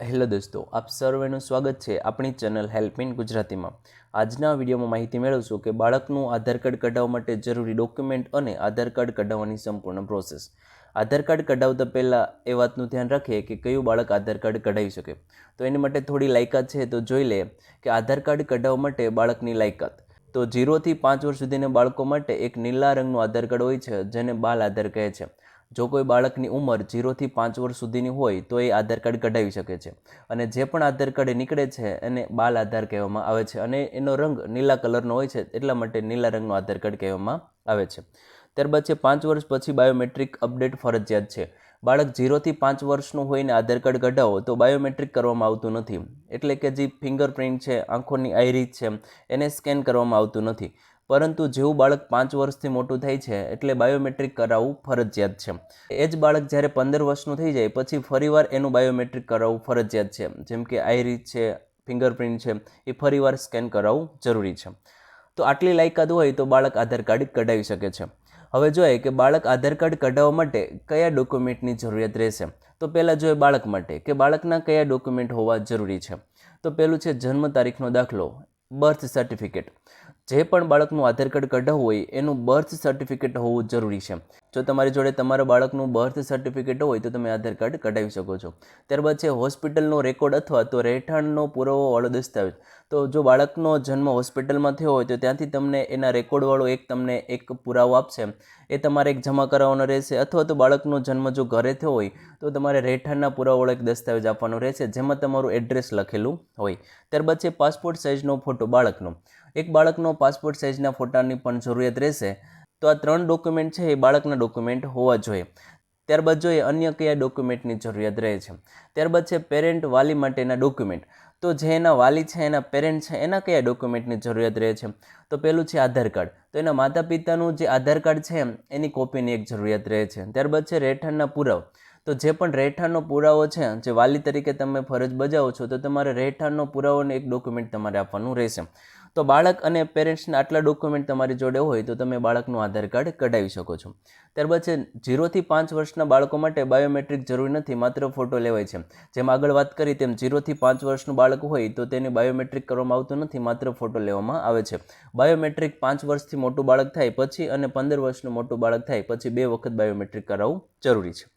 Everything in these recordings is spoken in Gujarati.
હેલો દોસ્તો, આપ સર્વેનું સ્વાગત છે આપણી ચેનલ હેલ્પ ઇન ગુજરાતીમાં. આજના વિડીયોમાં માહિતી મેળવશું કે બાળકનું આધાર કાર્ડ કઢાવવા માટે જરૂરી ડોક્યુમેન્ટ અને આધાર કાર્ડ કઢાવવાની સંપૂર્ણ પ્રોસેસ. આધાર કાર્ડ કઢાવતા પહેલાં એ વાતનું ધ્યાન રાખીએ કે કયું બાળક આધાર કાર્ડ કઢાવી શકે. તો એની માટે થોડી લાયકાત છે, તો જોઈ લે કે આધાર કાર્ડ કઢાવવા માટે બાળકની લાયકાત. તો જીરોથી પાંચ વર્ષ સુધીના બાળકો માટે એક નીલા રંગનું આધાર કાર્ડ હોય છે, જેને બાલ આધાર કહે છે. જો કોઈ બાળકની ઉંમર જીરોથી પાંચ વર્ષ સુધીની હોય, તો એ આધાર કાર્ડ કઢાવી શકે છે. અને જે પણ આધાર કાર્ડ નીકળે છે, એને બાલ આધાર કહેવામાં આવે છે. અને એનો રંગ નીલા કલરનો હોય છે, એટલા માટે નીલા રંગનો આધાર કાર્ડ કહેવામાં આવે છે. ત્યારબાદ છે, પાંચ વર્ષ પછી બાયોમેટ્રિક અપડેટ ફરજિયાત છે. બાળક જીરોથી પાંચ વર્ષનું હોઈને આધાર કાર્ડ કઢાવો, તો બાયોમેટ્રિક કરવામાં આવતું નથી. એટલે કે જે ફિંગરપ્રિન્ટ છે, આંખોની આઈરી છે, એને સ્કેન કરવામાં આવતું નથી. પરંતુ જેવું બાળક પાંચ વર્ષથી મોટું થાય છે એટલે બાયોમેટ્રિક કરાવવું ફરજિયાત છે. એ જ બાળક જ્યારે પંદર વર્ષનું થઈ જાય, પછી ફરીવાર એનું બાયોમેટ્રિક કરાવવું ફરજિયાત છે. જેમ કે આઈરીસ છે, ફિંગરપ્રિન્ટ છે, એ ફરીવાર સ્કેન કરાવવું જરૂરી છે. તો આટલી લાયકાત હોય તો બાળક આધાર કાર્ડ કઢાવી શકે છે. હવે જોઈએ કે બાળક આધાર કાર્ડ કઢાવવા માટે કયા ડોક્યુમેન્ટની જરૂરિયાત રહેશે? તો પહેલાં જોઈએ બાળક માટે કે બાળકના કયા ડોક્યુમેન્ટ હોવા જરૂરી છે? તો પહેલું છે જન્મ તારીખનો દાખલો, બર્થ સર્ટિફિકેટ. જે પણ બાળકનું આધાર કાર્ડ કઢાવવું હોય, એનું બર્થ સર્ટિફિકેટ હોવું જરૂરી છે. જો તમારી જોડે તમારા બાળકનું બર્થ સર્ટિફિકેટ હોય, તો તમે આધાર કાર્ડ કઢાવી શકો છો. ત્યારબાદ છે હોસ્પિટલનો રેકોર્ડ અથવા તો રહેઠાણનો પુરાવોવાળો દસ્તાવેજ. તો જો બાળકનો જન્મ હોસ્પિટલમાં થયો હોય, તો ત્યાંથી તમને એના રેકોર્ડવાળો એક તમને એક પુરાવો આપશે. એ તમારે એક જમા કરાવવાનો રહેશે અથવા તો બાળકનો જન્મ જો ઘરે થયો હોય, તો તમારે રહેઠાણના પુરાવાળો એક દસ્તાવેજ આપવાનો રહેશે, જેમાં તમારું એડ્રેસ લખેલું હોય. ત્યારબાદ છે પાસપોર્ટ સાઇઝનો ફોટો બાળકનો. એક બાળકનો પાસપોર્ટ સાઇઝના ફોટાની પણ જરૂરિયાત રહેશે. તો આ ત્રણ ડોક્યુમેન્ટ છે, એ બાળકના ડોક્યુમેન્ટ હોવા જોઈએ. ત્યારબાદ જોઈએ અન્ય કયા ડોક્યુમેન્ટની જરૂરિયાત રહે છે. ત્યારબાદ છે પેરેન્ટ વાલી માટેના ડોક્યુમેન્ટ. તો જે એના વાલી છે, એના પેરેન્ટ છે, એના કયા ડોક્યુમેન્ટની જરૂરિયાત રહે છે? તો પહેલું છે આધાર કાર્ડ. તો એના માતા પિતાનું જે આધાર કાર્ડ છે, એની કોપીની એક જરૂરિયાત રહે છે. ત્યારબાદ છે રહેઠાણના પુરાવ. તો જે પણ રહેઠાણનો પુરાવો છે, જે વાલી તરીકે તમે ફરજ બજાવો છો, તો તમારે રહેઠાણનો પુરાવોને એક ડોક્યુમેન્ટ તમારે આપવાનું રહેશે. તો બાળક અને પેરેન્ટ્સના આટલા ડોક્યુમેન્ટ તમારી જોડે હોય, તો તમે બાળકનું આધાર કાર્ડ કઢાવી શકો છો. ત્યારબાદ છે જીરોથી પાંચ વર્ષના બાળકો માટે બાયોમેટ્રિક જરૂરી નથી, માત્ર ફોટો લેવાય છે. જેમ આગળ વાત કરી તેમ જીરોથી પાંચ વર્ષનું બાળક હોય, તો તેને બાયોમેટ્રિક કરવામાં આવતું નથી, માત્ર ફોટો લેવામાં આવે છે. બાયોમેટ્રિક પાંચ વર્ષથી મોટું બાળક થાય, પછી અને પંદર વર્ષનું મોટું બાળક થાય, પછી બે વખત બાયોમેટ્રિક કરાવવું જરૂરી છે.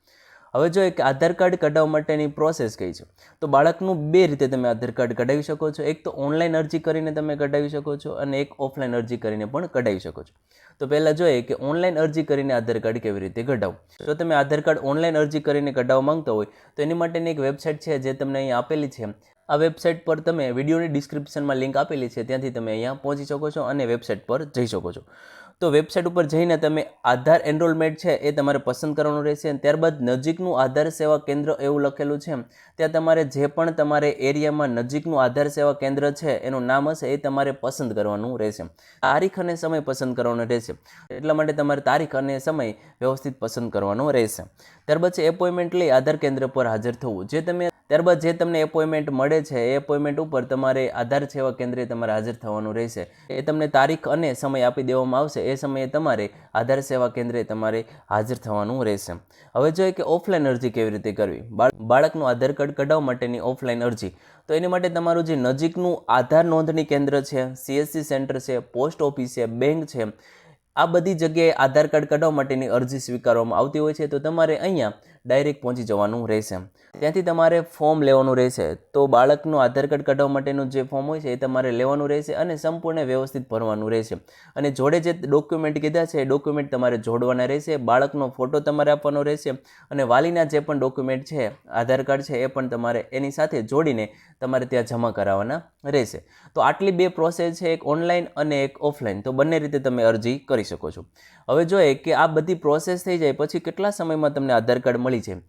હવે જો કે આધાર કાર્ડ કઢાવવા માટેની પ્રોસેસ કઈ છે, તો બાળકનું બે રીતે તમે આધાર કાર્ડ કઢાવી શકો છો. એક તો ઓનલાઈન અરજી કરીને તમે કઢાવી શકો છો અને એક ઓફલાઈન અરજી કરીને પણ કઢાવી શકો છો. તો પહેલાં જોઈએ કે ઓનલાઈન અરજી કરીને આધાર કાર્ડ કેવી રીતે કઢાવો જો તમે આધાર કાર્ડ ઓનલાઈન અરજી કરીને કઢાવવા માંગતા હોય, તો એની માટેની એક વેબસાઇટ છે જે તમને અહીં આપેલી છે. આ વેબસાઇટ પર તમે વિડીયોની ડિસ્ક્રિપ્શનમાં લિંક આપેલી છે, ત્યાંથી તમે અહીંયા પહોંચી શકો છો અને વેબસાઇટ પર જઈ શકો છો. તો વેબસાઇટ ઉપર જઈને તમે આધાર એનરોલમેન્ટ છે એ તમારે પસંદ કરવાનું રહેશે અને ત્યારબાદ નજીકનું આધાર સેવા કેન્દ્ર એવું લખેલું છે. ત્યાં તમારે જે પણ તમારે એરિયામાં નજીકનું આધાર સેવા કેન્દ્ર છે, એનું નામ હશે એ તમારે પસંદ કરવાનું રહેશે. તારીખ અને સમય પસંદ કરવાનો રહેશે. એટલા માટે તમારે તારીખ અને સમય વ્યવસ્થિત પસંદ કરવાનો રહેશે. ત્યારબાદ છે એપોઇન્ટમેન્ટ લઈ આધાર કેન્દ્ર પર હાજર થવું. જે તમે ત્યારબાદ જે તમને એપોઇન્ટમેન્ટ મળે છે, એ એપોઇન્ટમેન્ટ ઉપર તમારે આધાર સેવા કેન્દ્રે તમારે હાજર થવાનું રહેશે. એ તમને તારીખ અને સમય આપી દેવામાં આવશે, એ સમયે તમારે આધાર સેવા કેન્દ્રે તમારે હાજર થવાનું રહેશે. હવે જોઈએ કે ઓફલાઈન અરજી કેવી રીતે કરવી? બાળકનું આધાર કાર્ડ કઢાવવા માટેની ઓફલાઈન અરજી. તો એની માટે તમારું જે નજીકનું આધાર નોંધણી કેન્દ્ર છે સીએસસી સેન્ટર છે, પોસ્ટ ઓફિસ છે, બેંક છે, આ બધી જગ્યાએ આધાર કાર્ડ કઢાવવા માટેની અરજી સ્વીકારવામાં આવતી હોય છે. તો તમારે અહીંયા ડાયરેક્ટ પહોંચી જવાનું રહેશે ત્યાંથી તમારે ફોર્મ લેવાનું રહેશે. તો બાળકનું આધાર કાર્ડ કઢાવવા માટેનું જે ફોર્મ હોય છે એ તમારે લેવાનું રહેશે અને સંપૂર્ણ વ્યવસ્થિત ભરવાનું રહેશે. અને જોડે જે ડોક્યુમેન્ટ કીધા છે એ ડોક્યુમેન્ટ તમારે જોડવાના રહેશે. બાળકનો ફોટો તમારે આપવાનો રહેશે અને વાલીના જે પણ ડોક્યુમેન્ટ છે, આધાર કાર્ડ છે એ પણ તમારે એની સાથે જોડીને તમારે ત્યાં જમા કરાવવાના રહેશે. તો આટલી બે પ્રોસેસ છે, એક ઓનલાઈન અને એક ઓફલાઈન તો બંને રીતે તમે અરજી કરી શકો છો. હવે જોઈએ કે આ બધી પ્રોસેસ થઈ જાય, પછી કેટલા સમયમાં તમને આધાર કાર્ડ મળી છે.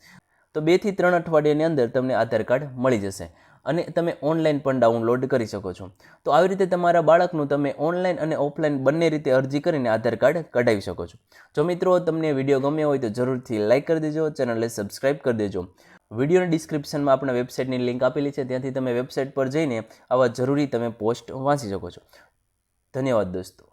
તો બેથી ત્રણ અઠવાડિયાની અંદર તમને આધાર કાર્ડ મળી જશે અને તમે ઓનલાઈન પણ ડાઉનલોડ કરી શકો છો. તો આવી રીતે તમારા બાળકનું તમે ઓનલાઈન અને ઓફલાઈન બંને રીતે અરજી કરીને આધાર કાર્ડ કઢાવી શકો છો. જો મિત્રો તમને વીડિયો ગમ્યો હોય તો જરૂરથી લાઇક કરી દેજો, ચેનલને સબસ્ક્રાઇબ કરી દેજો. વિડીયોની ડિસ્ક્રિપ્શનમાં આપણા વેબસાઇટની લિંક આપેલી છે, ત્યાંથી તમે વેબસાઇટ પર જઈને આવા જરૂરી તમે પોસ્ટ વાંચી શકો છો. ધન્યવાદ દોસ્તો.